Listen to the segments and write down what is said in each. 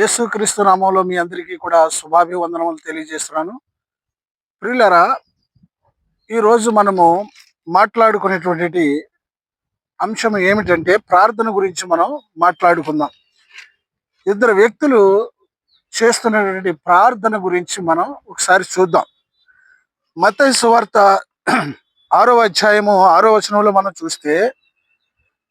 యేసుక్రీస్తు నామంలో మీ అందరికీ కూడా శుభాభివందనములు తెలియజేస్తున్నాను. ప్రియులరా ఈరోజు మనము మాట్లాడుకునేటువంటి అంశం ఏమిటంటే ప్రార్థన గురించి మనం మాట్లాడుకుందాం. ఇద్దరు వ్యక్తులు చేస్తున్నటువంటి ప్రార్థన గురించి మనం ఒకసారి చూద్దాం. మత సువార్త ఆరో అధ్యాయము ఆరో వచనంలో మనం చూస్తే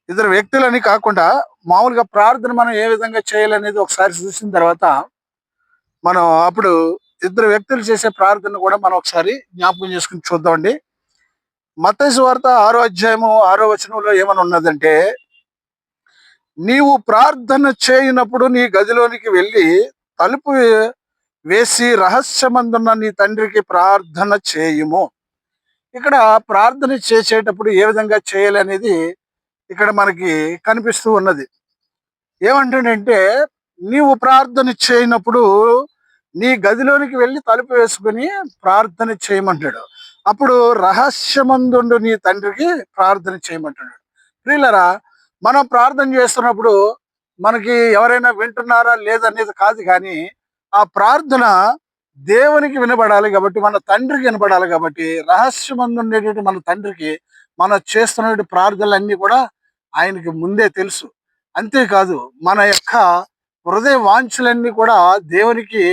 ఇద్దరు వ్యక్తులని కాకుండా మామూలుగా ప్రార్థన మనం ఏ విధంగా చేయాలనేది ఒకసారి చూసిన తర్వాత మనం అప్పుడు ఇద్దరు వ్యక్తులు చేసే ప్రార్థన కూడా మనం ఒకసారి జ్ఞాపకం చేసుకుని చూద్దామండి. మతేసు వార్త ఆరో అధ్యాయము ఆరో వచనంలో ఏమని ఉన్నదంటే నీవు ప్రార్థన చేయనప్పుడు నీ గదిలోనికి వెళ్ళి తలుపు వేసి రహస్యమందున్న నీ తండ్రికి ప్రార్థన చేయుము. ఇక్కడ ప్రార్థన చేసేటప్పుడు ఏ విధంగా చేయాలనేది ఇక్కడ మనకి కనిపిస్తూ ఉన్నది. ఏమంటాడంటే నీవు ప్రార్థన చేయనప్పుడు నీ గదిలోనికి వెళ్ళి తలుపు వేసుకుని ప్రార్థన చేయమంటాడు. అప్పుడు రహస్యమందుండు నీ తండ్రికి ప్రార్థన చేయమంటాడు. ప్రియులరా మనం ప్రార్థన చేస్తున్నప్పుడు మనకి ఎవరైనా వింటున్నారా లేదనేది కాదు కానీ ఆ ప్రార్థన దేవునికి వినబడాలి కాబట్టి మన తండ్రికి వినబడాలి కాబట్టి రహస్యమందు ఉండేటువంటి మన తండ్రికి మన చేస్తున్న ప్రార్థనలన్నీ కూడా ఆయనకి ముందే తెలుసు. అంతేకాదు మన యొక్క హృదయ వాంఛలన్నీ కూడా దేవునికి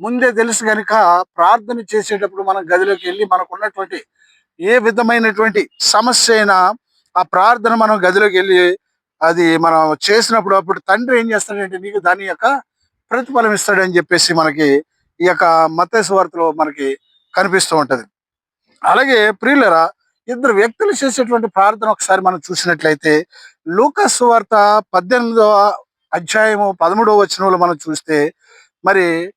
ముందే తెలుసు కనుక ప్రార్థన చేసేటప్పుడు మనం గదిలోకి వెళ్ళి మనకు ఉన్నటువంటి ఏ విధమైనటువంటి సమస్య అయినా ఆ ప్రార్థన మనం గదిలోకి వెళ్ళి అది మనం చేసినప్పుడు అప్పుడు తండ్రి ఏం చేస్తాడంటే నీకు దాని యొక్క ప్రతిఫలం ఇస్తాడని చెప్పేసి మనకి ఈ యొక్క మతేశ్వ వార్తలో మనకి కనిపిస్తూ ఉంటది. అలాగే ప్రియులరా ఇద్దరు వ్యక్తులు చేసేటువంటి ప్రార్థన ఒకసారి మనం చూసినట్లయితే లూకస్ వార్త పద్దెనిమిదవ అధ్యాయము పదమూడవ వచనంలో మనం చూస్తే మరి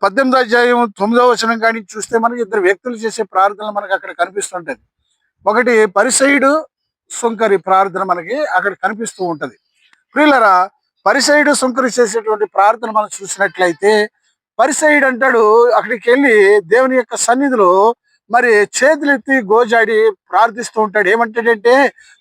పద్దెనిమిదో అధ్యాయం తొమ్మిదవ వచనం కానీ చూస్తే మనకి ఇద్దరు వ్యక్తులు చేసే ప్రార్థనలు మనకి అక్కడ కనిపిస్తుంటది ఒకటి పరిసైడు సుంకరి ప్రార్థన మనకి అక్కడ కనిపిస్తూ ఉంటది. ప్రియులరా పరిసైడు సుంకరి చేసేటువంటి ప్రార్థన మనం చూసినట్లయితే పరిసైడ్ అంటాడు అక్కడికి వెళ్ళి దేవుని యొక్క సన్నిధిలో మరి చేతులెత్తి గోజాడి ప్రార్థిస్తూ ఉంటాడు. ఏమంటాడంటే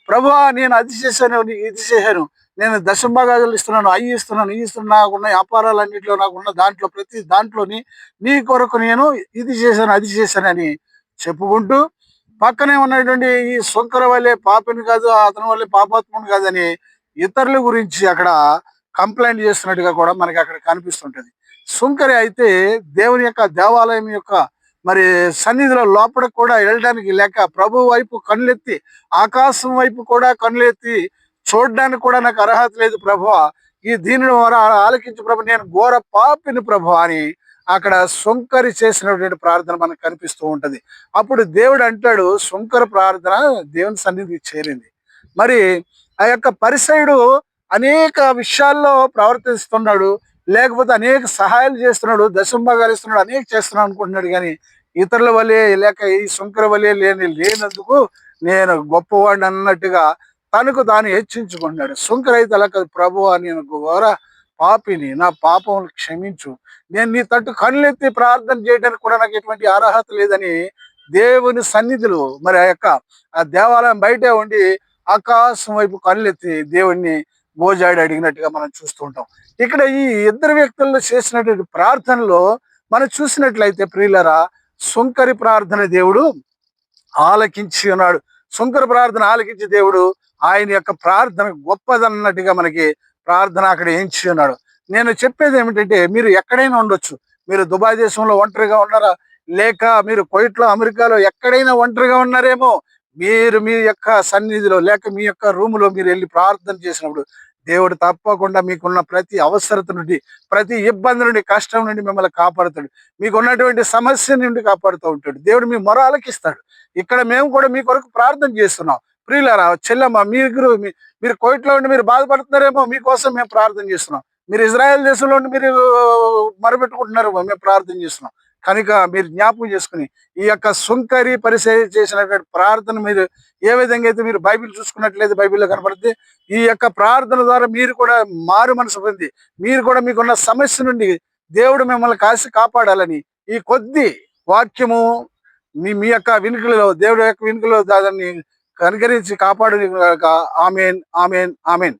ప్రభా నేను అది చేశాను ఇది చేశాను. నేను దశంభాగాలు ఇస్తున్నాను అవి ఇస్తున్నాను ఈ ఇస్తున్నాను. నాకున్న వ్యాపారాలన్నింటిలో నాకున్న దాంట్లో ప్రతి దాంట్లోని నీ కొరకు నేను ఇది చేశాను అది చేశానని చెప్పుకుంటూ పక్కనే ఉన్నటువంటి ఈ శంకర వల్లే పాపిని కాదు అతని వల్లే పాపాత్ముని కాదని ఇతరుల గురించి అక్కడ కంప్లైంట్ చేస్తున్నట్టుగా కూడా మనకి అక్కడ కనిపిస్తుంటది. సుంకరి అయితే దేవుని యొక్క దేవాలయం యొక్క మరి సన్నిధిలో లోపల కూడా వెళ్ళడానికి లేక ప్రభు వైపు కన్నులెత్తి ఆకాశం వైపు కూడా కన్నులెత్తి చూడడానికి కూడా నాకు అర్హత లేదు ప్రభు. ఈ దీనిని ఆలకించు ప్రభు నేను ఘోర పాపిని ప్రభు అని అక్కడ శంకరి చేసినటువంటి ప్రార్థన మనకు కనిపిస్తూ ఉంటది. అప్పుడు దేవుడు అంటాడు శంకర ప్రార్థన దేవుని సన్నిధికి చేరింది. మరి ఆ యొక్క పరిసయుడు అనేక విషయాల్లో ప్రవర్తిస్తున్నాడు. లేకపోతే అనేక సహాయాలు చేస్తున్నాడు దశంభాగాలు ఇస్తున్నాడు అనేక చేస్తున్నాడు అనుకుంటున్నాడు కానీ ఇతరుల వలె లేక ఈ శంకర వలె లేని లేనందుకు నేను గొప్పవాడిని అన్నట్టుగా తనకు తాను హెచ్చించుకుంటున్నాడు. శంకర అయితే అలా కాదు ప్రభు నేను ఘోర పాపిని నా పాపం క్షమించు. నేను నీ తట్టు కళ్ళెత్తి ప్రార్థన చేయడానికి కూడా నాకు ఎటువంటి అర్హత లేదని దేవుని సన్నిధులు మరి ఆ యొక్క ఆ దేవాలయం బయటే ఉండి ఆకాశం వైపు కళ్ళెత్తి దేవుణ్ణి గోజాడి అడిగినట్టుగా మనం చూస్తూ ఉంటాం. ఇక్కడ ఈ ఇద్దరు వ్యక్తుల్లో చేసినటువంటి ప్రార్థనలో మనం చూసినట్లయితే ప్రియులరా సుంకరి ప్రార్థన దేవుడు ఆలకించి ఉన్నాడు. సుంకర ప్రార్థన ఆలకించి దేవుడు ఆయన యొక్క ప్రార్థన గొప్పదన్నట్టుగా మనకి ప్రార్థన అక్కడ ఏంచి ఉన్నాడు. నేను చెప్పేది ఏమిటంటే మీరు ఎక్కడైనా ఉండొచ్చు. మీరు దుబాయ్ దేశంలో ఒంటరిగా ఉన్నారా? లేక మీరు కోయిట్లో అమెరికాలో ఎక్కడైనా ఒంటరిగా ఉన్నారేమో? మీరు మీ యొక్క సన్నిధిలో లేక మీ యొక్క రూములో మీరు వెళ్ళి ప్రార్థన చేసినప్పుడు దేవుడు తప్పకుండా మీకున్న ప్రతి అవసరత నుండి ప్రతి ఇబ్బంది నుండి కష్టం నుండి మిమ్మల్ని కాపాడుతాడు. మీకు ఉన్నటువంటి సమస్య నుండి కాపాడుతూ ఉంటాడు. దేవుడు మీ మొర ఆలకిస్తాడు ఇక్కడ మేము కూడా మీ కొరకు ప్రార్థన చేస్తున్నాం. ప్రియులరా చెల్లమ్మ మీరు మీరు కోయిట్లో ఉండి మీరు బాధపడుతున్నారేమో మీకోసం మేము ప్రార్థన చేస్తున్నాం. మీరు ఇజ్రాయెల్ దేశంలో ఉండి మీరు మొరపెట్టుకుంటున్నారు మేము ప్రార్థన చేస్తున్నాం. కనుక మీరు జ్ఞాపకం చేసుకుని ఈ యొక్క సుంకరి పరిచయ చేసినటువంటి ప్రార్థన మీరు ఏ విధంగా అయితే మీరు బైబిల్ చూసుకున్నట్లయితే బైబిల్లో కనపడుతుంది ఈ యొక్క ప్రార్థన ద్వారా మీరు కూడా మారు మనసు పొంది మీరు కూడా మీకున్న సమస్య నుండి దేవుడు మిమ్మల్ని కాసి కాపాడాలని ఈ కొద్ది వాక్యము మీ మీ యొక్క వినుకలలో దేవుడి యొక్క వినుకలో దాన్ని కనుకరించి కాపాడు ఆమెన్ ఆమెన్ ఆమెన్.